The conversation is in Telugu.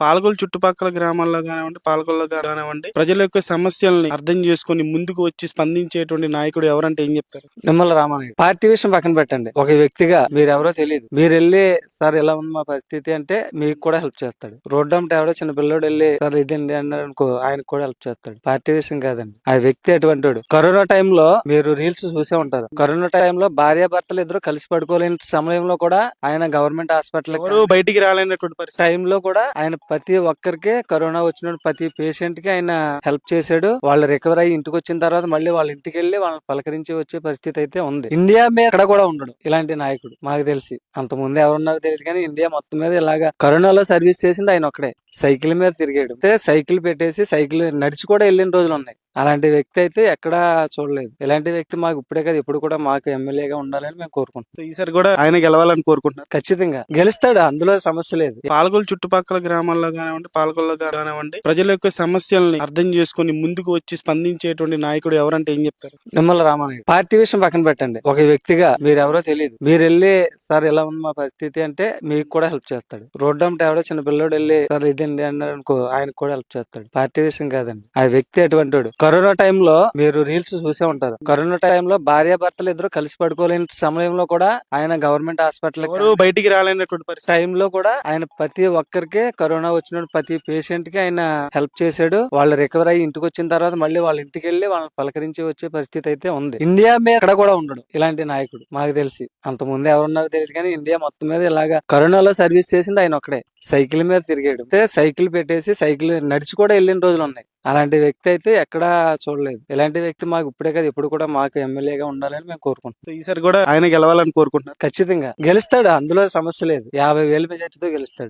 పాలకొల్లు చుట్టుపక్కల గ్రామాల్లో కానివ్వండి పాలకొల్లో కానివ్వండి ప్రజల యొక్క సమస్యల్ని అర్థం చేసుకొని ముందుకు వచ్చి స్పందించేటువంటి నాయకుడు ఎవరంటే ఏం చెప్తారు? నిమ్మల రామానాయుడు. పార్టీ విషయం పక్కన పెట్టండి. ఒక వ్యక్తిగా మీరు ఎవరో తెలియదు మీరు వెళ్ళి సార్ ఎలా ఉంది మా పరిస్థితి? అంటే మీకు కూడా హెల్ప్ చేస్తాడు. రోడ్డు అంటే ఎవడో చిన్న పిల్లోడు వెళ్ళి సార్ ఇదండి అన్నారు అనుకో ఆయనకు కూడా హెల్ప్ చేస్తాడు. పార్టీ విషయం కాదండి. ఆ వ్యక్తి అటువంటి వాడు. కరోనా టైంలో మీరు రీల్స్ చూసే ఉంటారు. కరోనా టైంలో భార్య భర్తలు ఇద్దరు కలిసి పడుకోలేని సమయంలో కూడా ఆయన గవర్నమెంట్ హాస్పిటల్ ఎవరు బయటికి రాలేనటువంటి టైంలో కూడా ఆయన ప్రతి ఒక్కరికి కరోనా వచ్చిన ప్రతి పేషెంట్కి ఆయన హెల్ప్ చేశాడు. వాళ్ళు రికవర్ అయ్యి ఇంటికి వచ్చిన తర్వాత మళ్ళీ వాళ్ళ ఇంటికి వెళ్ళి వాళ్ళని పలకరించి వచ్చే పరిస్థితి అయితే ఉంది. ఇండియా మీద ఎక్కడ కూడా ఉండడు ఇలాంటి నాయకుడు మాకు తెలిసి. అంత ముందు ఎవరున్నారో తెలియదు కానీ ఇండియా మొత్తం మీద ఇలాగా కరోనాలో సర్వీస్ చేసింది ఆయన ఒక్కడే. సైకిల్ మీద తిరిగాడు. అయితే సైకిల్ పెట్టేసి సైకిల్ నడిచి కూడా వెళ్ళిన రోజులు ఉన్నాయి. అలాంటి వ్యక్తి అయితే ఎక్కడా చూడలేదు. ఇలాంటి వ్యక్తి మాకు ఇప్పుడే కదా ఇప్పుడు కూడా మాకు ఎమ్మెల్యేగా ఉండాలని మేము కోరుకుంటున్నాం. ఈసారి కూడా ఆయన గెలవాలని కోరుకుంటున్నారు? ఖచ్చితంగా. గెలుస్తాడు అందులో సమస్య లేదు. పాలకొల్లు చుట్టుపక్కల గ్రామాల్లో కానివ్వండి పాలకొల్లో కానివ్వండి ప్రజల యొక్క సమస్యల్ని అర్థం చేసుకొని ముందుకు వచ్చి స్పందించేటువంటి నాయకుడు ఎవరంటే ఏం చెప్తారు? నిమ్మల రామానాయుడు. పార్టీ విషయం పక్కన పెట్టండి. ఒక వ్యక్తిగా మీరు ఎవరో తెలియదు మీరు వెళ్ళి సార్ ఎలా ఉంది మా పరిస్థితి? అంటే మీకు కూడా హెల్ప్ చేస్తాడు. రోడ్డు అంటే ఎవడో చిన్న పిల్లోడు వెళ్ళి సార్ ఇదండి అన్నారు అనుకో ఆయనకు కూడా హెల్ప్ చేస్తాడు. పార్టీ విషయం కాదండి. ఆ వ్యక్తి అటువంటి వాడు. కరోనా టైంలో మీరు రీల్స్ చూసే ఉంటారు. కరోనా టైంలో భార్య భర్తలు ఇద్దరు కలిసి పడుకోలేని సమయంలో కూడా ఆయన గవర్నమెంట్ హాస్పిటల్ బయటికి రాలేనటువంటి టైంలో కూడా ఆయన ప్రతి ఒక్కరికి కరోనా వచ్చిన ప్రతి పేషెంట్కి ఆయన హెల్ప్ చేశాడు. వాళ్ళు రికవర్ అయ్యి ఇంటికి వచ్చిన తర్వాత మళ్ళీ వాళ్ళ ఇంటికి వెళ్ళి వాళ్ళని పలకరించి వచ్చే పరిస్థితి అయితే ఉంది. ఇండియా మీద ఎక్కడ కూడా ఉండడు ఇలాంటి నాయకుడు. మాకు తెలిసి అంత ముందు ఎవరున్నారో తెలియదు కానీ ఇండియా మొత్తం మీద ఇలాగా కరోనాలో సర్వీస్ చేసింది ఆయన ఒక్కడే. సైకిల్ మీద తిరిగాడు. సైకిల్ పెట్టేసి సైకిల్ నడిచి కూడా వెళ్ళిన రోజులు ఉన్నాయి. అలాంటి వ్యక్తి అయితే ఎక్కడా చూడలేదు. ఇలాంటి వ్యక్తి మాకు ఇప్పుడే కదా ఇప్పుడు కూడా మాకు ఎమ్మెల్యేగా ఉండాలని మేము కోరుకుంటున్నాం. ఈసారి కూడా ఆయన గెలవాలని కోరుకుంటున్నారు. ఖచ్చితంగా. గెలుస్తాడు అందులో సమస్య లేదు. యాభై వేల మెజార్టీతో గెలుస్తాడు.